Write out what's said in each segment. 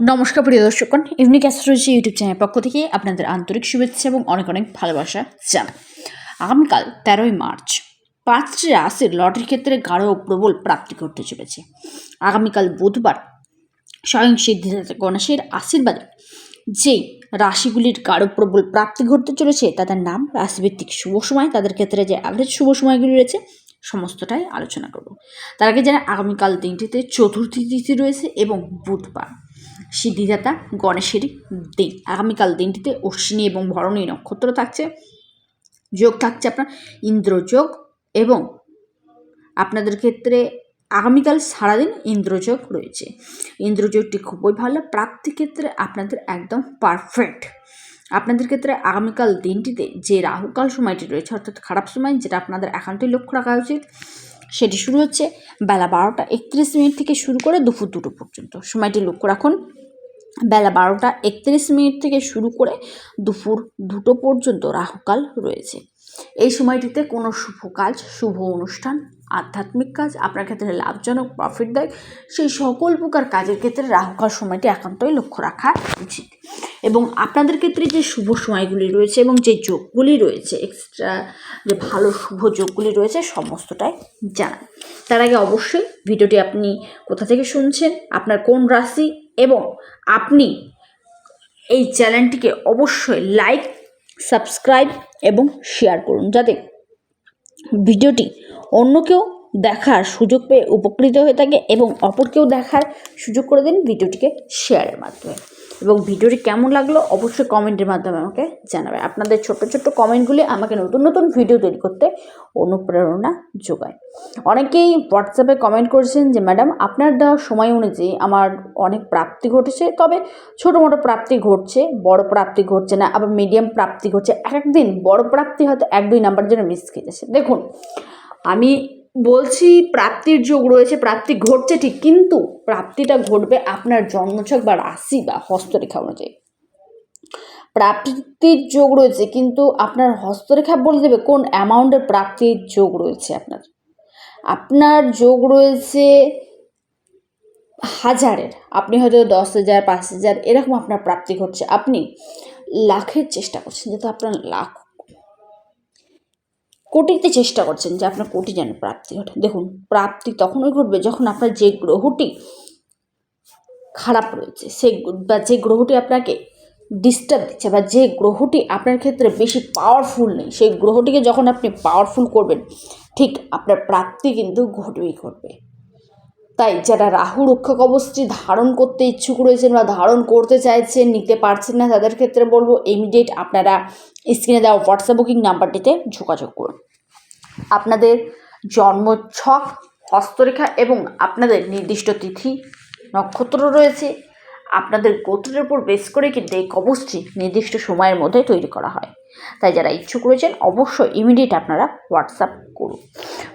নমস্কার প্রিয় দর্শকগণ ইউনিক অ্যাস্ট্রোলজি ইউটিউব চ্যানেল পক্ষ থেকে আপনাদের আন্তরিক শুভেচ্ছা এবং অনেক অনেক ভালোবাসা জানাই। আগামীকাল তেরোই মার্চ, পাঁচটি রাশির লটারির ক্ষেত্রে গাঢ় প্রবল প্রাপ্তি করতে চলেছে। আগামীকাল বুধবার স্বয়ং সিদ্ধিদাতা গণেশের আশীর্বাদে যেই রাশিগুলির গাঢ় প্রবল প্রাপ্তি ঘটতে চলেছে, তাদের নাম রাশিভিত্তিক শুভ সময়, তাদের ক্ষেত্রে যে অ্যাভারেজ শুভ সময়গুলি রয়েছে, সমস্তটাই আলোচনা করব। তার আগে যারা আগামীকাল দিনটিতে চতুর্থী তিথি রয়েছে এবং বুধবার। সিদ্ধিদাতা গণেশের দিন। আগামীকাল দিনটিতে অশ্বিনী এবং ভরণী নক্ষত্র থাকছে। যোগ থাকছে আপনার ইন্দ্রযোগ এবং আপনাদের ক্ষেত্রে আগামীকাল সারাদিন ইন্দ্রযোগ রয়েছে। ইন্দ্রযোগটি খুবই ভালো, প্রাপ্তি ক্ষেত্রে আপনাদের একদম পারফেক্ট আপনাদের ক্ষেত্রে আগামীকাল দিনটিতে যে রাহুকাল সময়টি রয়েছে, অর্থাৎ খারাপ সময় যেটা আপনাদের একান্তই লক্ষ্য রাখা উচিত, সেটি শুরু হচ্ছে বেলা বারোটা একত্রিশ মিনিট থেকে শুরু করে দুপুর দুটো পর্যন্ত। সময়টি লক্ষ্য রাখুন। বেলা বারোটা একত্রিশ মিনিট থেকে শুরু করে দুপুর দুটো পর্যন্ত রাহুকাল রয়েছে। এই সময়টিতে কোনো শুভ কাজ, শুভ অনুষ্ঠান, আধ্যাত্মিক কাজ আপনার ক্ষেত্রে লাভজনক প্রফিট দেয় সেই সকল প্রকার কাজের ক্ষেত্রে রাহুকাল সময়টি একান্তই লক্ষ্য রাখা উচিত। এবং আপনাদের ক্ষেত্রে যে শুভ সময়গুলি রয়েছে এবং যে যোগগুলি রয়েছে এক্সট্রা যে ভালো শুভ যোগগুলি রয়েছে, সমস্তটাই জানান। তার আগে অবশ্যই ভিডিওটি আপনি কোথা থেকে শুনছেন, আপনার কোন রাশি এবং আপনি এই চ্যানেলটিকে অবশ্যই লাইক সাবস্ক্রাইব এবং শেয়ার করুন যাতে ভিডিওটি অন্য কেউ দেখার সুযোগ পেয়ে উপকৃত হয়ে থাকে এবং অপরকেও দেখার সুযোগ করে দিন ভিডিওটিকে শেয়ারের মাধ্যমে। এবং ভিডিওটি কেমন লাগল অবশ্যই কমেন্টের মাধ্যমে আমাকে জানাবে। আপনাদের ছোট্ট ছোট্ট কমেন্টগুলি আমাকে নতুন নতুন ভিডিও তৈরি করতে অনুপ্রেরণা যোগায়। অনেকেই হোয়াটসঅ্যাপে কমেন্ট করেছেন যে, ম্যাডাম, আপনার দেওয়া সময় অনুযায়ী আমার অনেক প্রাপ্তি ঘটেছে। তবে ছোটো মোটো প্রাপ্তি ঘটছে, বড় প্রাপ্তি ঘটছে না, আবার মিডিয়াম প্রাপ্তি ঘটছে। এক একদিন, বড় প্রাপ্তি হয়তো এক দুই নাম্বার জন্য মিস খেয়ে যাচ্ছে দেখুন, আমি বলছি প্রাপ্তির যোগ রয়েছে, প্রাপ্তি ঘটছে ঠিক, কিন্তু প্রাপ্তিটা ঘটবে আপনার জন্মছক বা রাশি বা হস্তরেখা অনুযায়ী। প্রাপ্তির যোগ রয়েছে, কিন্তু আপনার হস্তরেখা বলে দেবে কোন অ্যামাউন্টের প্রাপ্তির যোগ রয়েছে আপনার। আপনার যোগ রয়েছে হাজারের, আপনি হয়তো দশ হাজার, পাঁচ হাজার, এরকম আপনার প্রাপ্তি ঘটছে। আপনি লাখের চেষ্টা করছেন, যেহেতু আপনার লাখ কোটিতে চেষ্টা করছেন যে আপনার কোটি যেন প্রাপ্তি ঘটে। দেখুন, প্রাপ্তি তখনই ঘটবে যখন আপনার যে গ্রহটি খারাপ রয়েছে, সে বা যে গ্রহটি আপনাকে ডিস্টার্ব দিচ্ছে বা যে গ্রহটি আপনার ক্ষেত্রে বেশি পাওয়ারফুল নেই, সেই গ্রহটিকে যখন আপনি পাওয়ারফুল করবেন, ঠিক আপনার প্রাপ্তি কিন্তু ঘটবেই ঘটবে। তাই যারা রাহু রক্ষক অবস্থি ধারণ করতে ইচ্ছুক রয়েছেন বা ধারণ করতে চাইছেন, নিতে পারছেন না তাদের ক্ষেত্রে বলব ইমিডিয়েট আপনারা স্ক্রিনে দেওয়া হোয়াটসঅ্যাপ বুকিং নাম্বারটিতে যোগাযোগ করুন। আপনাদের জন্মছক, হস্তরেখা এবং আপনাদের নির্দিষ্ট তিথি নক্ষত্র রয়েছে। আপনাদের গোত্রের উপর বেস করে কিন্তু এই কবচটি নির্দিষ্ট সময়ের মধ্যে তৈরি করা হয়। তাই যারা ইচ্ছুক রয়েছেন, অবশ্যই ইমিডিয়েট আপনারা হোয়াটসঅ্যাপ করুন।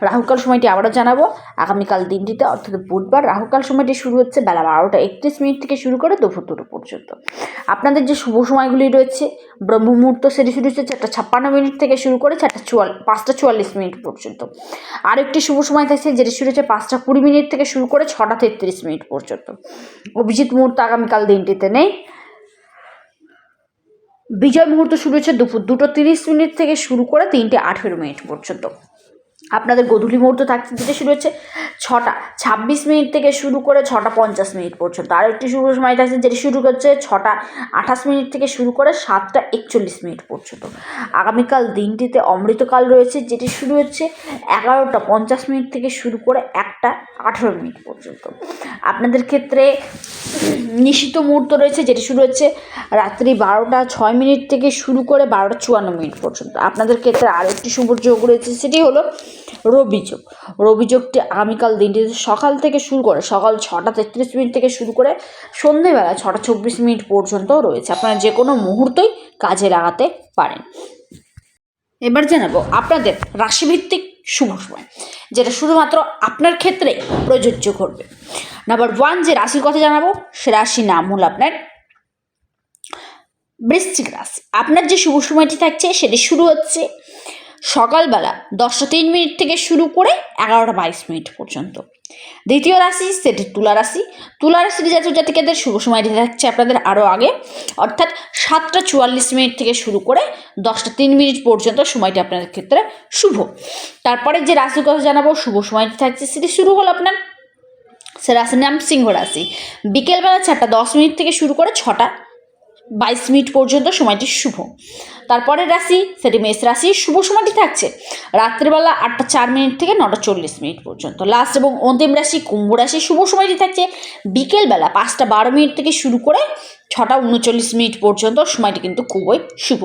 রাহুকাল সময়টি আবারও জানাব। আগামীকাল দিনটিতে, অর্থাৎ বুধবার রাহুকাল সময়টি শুরু হচ্ছে বেলা বারোটা একত্রিশ মিনিট থেকে শুরু করে দুপুর দুটো পর্যন্ত। আপনাদের যে শুভ সময়গুলি রয়েছে ব্রহ্ম মুহূর্ত সেটি শুরু হচ্ছে চারটা ছাপ্পান্ন মিনিট থেকে শুরু করে চারটা চুয়াল, পাঁচটা চুয়াল্লিশ মিনিট পর্যন্ত। আরেকটি শুভ সময় থাকছে যেটি শুরু হচ্ছে পাঁচটা কুড়ি মিনিট থেকে শুরু করে ছটা তেত্রিশ মিনিট পর্যন্ত। অভিজিৎ মুহূর্ত আগামীকাল দিনটিতে নেই। বিজয় মুহূর্ত শুরু হচ্ছে দুপুর দুটো তিরিশ মিনিট থেকে শুরু করে তিনটে আঠেরো মিনিট পর্যন্ত। আপনাদের গধূলি মুহূর্ত থাকছে যেটা শুরু হচ্ছে ছটা, ছাব্বিশ মিনিট থেকে শুরু করে ছটা পঞ্চাশ মিনিট পর্যন্ত। আর একটি শুভ সময় থাকছে যেটি শুরু হচ্ছে ছটা আঠাশ মিনিট থেকে শুরু করে সাতটা একচল্লিশ মিনিট পর্যন্ত। আগামীকাল দিনটিতে অমৃতকাল রয়েছে যেটি শুরু হচ্ছে এগারোটা পঞ্চাশ মিনিট থেকে শুরু করে একটা আঠেরো মিনিট পর্যন্ত। আপনাদের ক্ষেত্রে নিশিত মুহূর্ত রয়েছে, যেটি শুরু হচ্ছে রাত্রি বারোটা ছয় মিনিট থেকে শুরু করে বারোটা চুয়ান্ন মিনিট পর্যন্ত। আপনাদের ক্ষেত্রে আরও একটি শুভ যোগ রয়েছে, সেটি হলো রবিযোগ রবিযোগটি রবি যোগটি আগামীকাল দিনটিতে সকাল থেকে শুরু করে, সকাল ছটা তেত্রিশ মিনিট থেকে শুরু করে সন্ধেবেলা ছটা চব্বিশ মিনিট পর্যন্ত রয়েছে। আপনারা যে কোনো মুহূর্তই কাজে লাগাতে পারেন। এবার জানাব, আপনাদের রাশিভিত্তিক শুভ সময় যেটা শুধুমাত্র আপনার ক্ষেত্রে প্রযোজ্য করবে নাম্বার ওয়ান যে রাশির কথা জানাব, সে রাশি নাম হলো আপনার বৃশ্চিক রাশি। আপনার যে শুভ সময়টি থাকছে, সেটি শুরু হচ্ছে সকালবেলা দশটা তিন মিনিট থেকে শুরু করে এগারোটা বাইশ মিনিট পর্যন্ত। দ্বিতীয় রাশি, সেটি তুলা রাশি। তুলা রাশির জাতক জাতিকাদের শুভ সময়টি থাকছে আপনাদের আরও আগে। অর্থাৎ সাতটা চুয়াল্লিশ মিনিট থেকে শুরু করে দশটা তিন মিনিট পর্যন্ত সময়টি আপনার ক্ষেত্রে শুভ। তারপরে যে রাশির কথা জানাব, শুভ সময়টি থাকছে, সেটি শুরু হলো আপনার সে রাশির নাম সিংহ রাশি। বিকেলবেলা চারটা দশ মিনিট থেকে শুরু করে ছটা বাইশ মিনিট পর্যন্ত সময়টি শুভ। তারপরের রাশি, সেটি মেষ রাশি, শুভ সময়টি থাকছে রাত্রিবেলা আটটা চার মিনিট থেকে নটা চল্লিশ মিনিট পর্যন্ত। লাস্ট এবং অন্তিম রাশি, কুম্ভ রাশি, শুভ সময়টি থাকছে বিকেলবেলা পাঁচটা বারো মিনিট থেকে শুরু করে ছটা উনচল্লিশ মিনিট পর্যন্ত, সময়টি কিন্তু খুবই শুভ।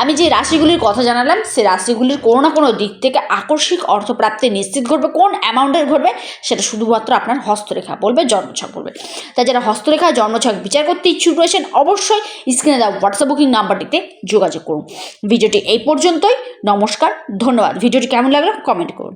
আমি যে রাশিগুলির কথা জানালাম, সে রাশিগুলির কোনো না কোনো দিক থেকে আকস্মিক অর্থপ্রাপ্তি নিশ্চিত ঘটবে। কোন অ্যামাউন্টের ঘটবে, সেটা শুধুমাত্র আপনার হস্তরেখা বলবে, জন্মছক বলবে। তাই যারা হস্তরেখা জন্মছক বিচার করতে ইচ্ছুক রয়েছেন, অবশ্যই স্ক্রিনে দেওয়া হোয়াটসঅ্যাপ বুকিং নাম্বারটিতে যোগাযোগ করুন। ভিডিওটি এই পর্যন্তই। নমস্কার, ধন্যবাদ। ভিডিওটি কেমন লাগল কমেন্ট করুন।